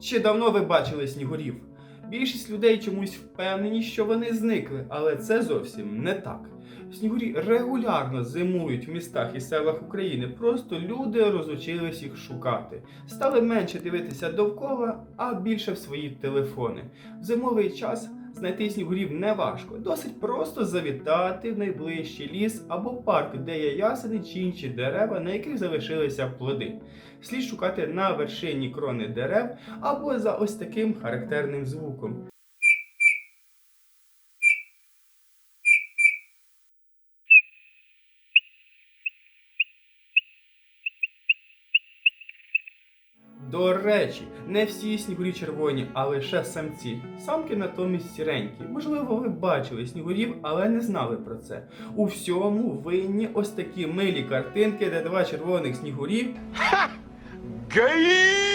Чи давно ви бачили снігурів? Більшість людей чомусь впевнені, що вони зникли, але це зовсім не так. Снігурі регулярно зимують в містах і селах України. Просто люди розучились їх шукати. Стали менше дивитися довкола, а більше в свої телефони. В зимовий час знайти снігурів не важко. Досить просто завітати в найближчий ліс або парк, де є ясени чи інші дерева, на яких залишилися плоди. Слід шукати на вершині крони дерев або за ось таким характерним звуком. До речі, не всі снігурі червоні, а лише самці. Самки натомість сіренькі. Можливо, ви бачили снігурів, але не знали про це. У всьому винні ось такі милі картинки, де два червоних снігурі ГАИ!